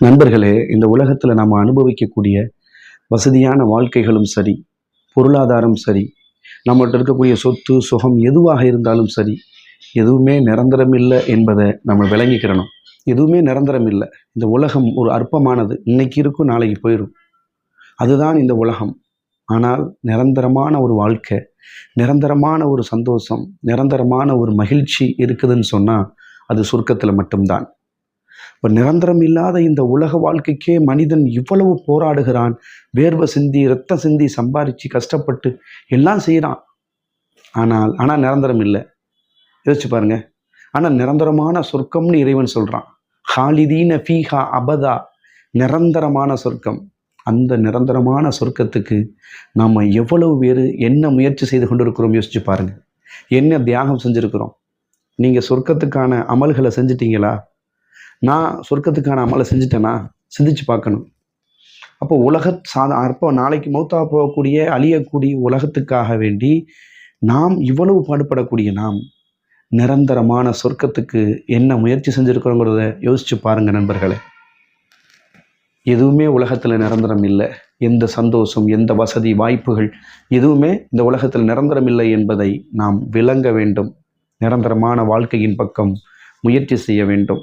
நண்பர்களே இந்த உலகத்தில் நாம் அனுபவிக்கக்கூடிய வசதியான வாழ்க்கைகளும் சரி பொருளாதாரம் சரி நம்மகிட்ட இருக்கக்கூடிய சொத்து சுகம் எதுவாக இருந்தாலும் சரி எதுவுமே நிரந்தரம் இல்லை என்பதை நம்ம விளங்கிக்கிறணும். எதுவுமே நிரந்தரம் இல்லை. இந்த உலகம் ஒரு அற்பமானது. இன்னைக்கு இருக்கும் நாளைக்கு போயிடும் அதுதான் இந்த உலகம். ஆனால் நிரந்தரமான ஒரு வாழ்க்கை நிரந்தரமான ஒரு சந்தோஷம் நிரந்தரமான ஒரு மகிழ்ச்சி இருக்குதுன்னு சொன்னால் அது சுருக்கத்தில் மட்டும்தான். இப்போ நிரந்தரம் இல்லாத இந்த உலக வாழ்க்கைக்கே மனிதன் இவ்வளவு போராடுகிறான். வேர்வை சிந்தி ரத்தம் சிந்தி சம்பாரித்து கஷ்டப்பட்டு எல்லாம் செய்கிறான் ஆனால் ஆனால் நிரந்தரம் இல்லை. யோசிச்சு பாருங்க. ஆனால் நிரந்தரமான சொர்க்கம்னு இறைவன் சொல்கிறான் ஹாலிதீன ஃபீஹா அபதா. நிரந்தரமான சொர்க்கம். அந்த நிரந்தரமான சொர்க்கத்துக்கு நாம் எவ்வளவு பேர் என்ன முயற்சி செய்து கொண்டிருக்கிறோம் யோசிச்சு பாருங்க. என்ன தியாகம் செஞ்சுருக்கிறோம்? நீங்கள் சொர்க்கத்துக்கான அமல்களை செஞ்சிட்டீங்களா? நான் சொர்க்கத்துக்கான அமலை செஞ்சுட்டேன்னா சிந்திச்சு பார்க்கணும். அப்போ உலக சாதா அப்போ நாளைக்கு மௌத்தா போகக்கூடிய அழியக்கூடிய உலகத்துக்காக வேண்டி நாம் இவ்வளவு பாடுபடக்கூடிய நாம் நிரந்தரமான சொர்க்கத்துக்கு என்ன முயற்சி செஞ்சுருக்கிறோங்கிறத யோசிச்சு பாருங்க நண்பர்களே. எதுவுமே உலகத்தில் நிரந்தரம் இல்லை. எந்த சந்தோஷம் எந்த வசதி வாய்ப்புகள் எதுவுமே இந்த உலகத்தில் நிரந்தரம் இல்லை என்பதை நாம் விளங்க வேண்டும். நிரந்தரமான வாழ்க்கையின் பக்கம் முயற்சி செய்ய வேண்டும்.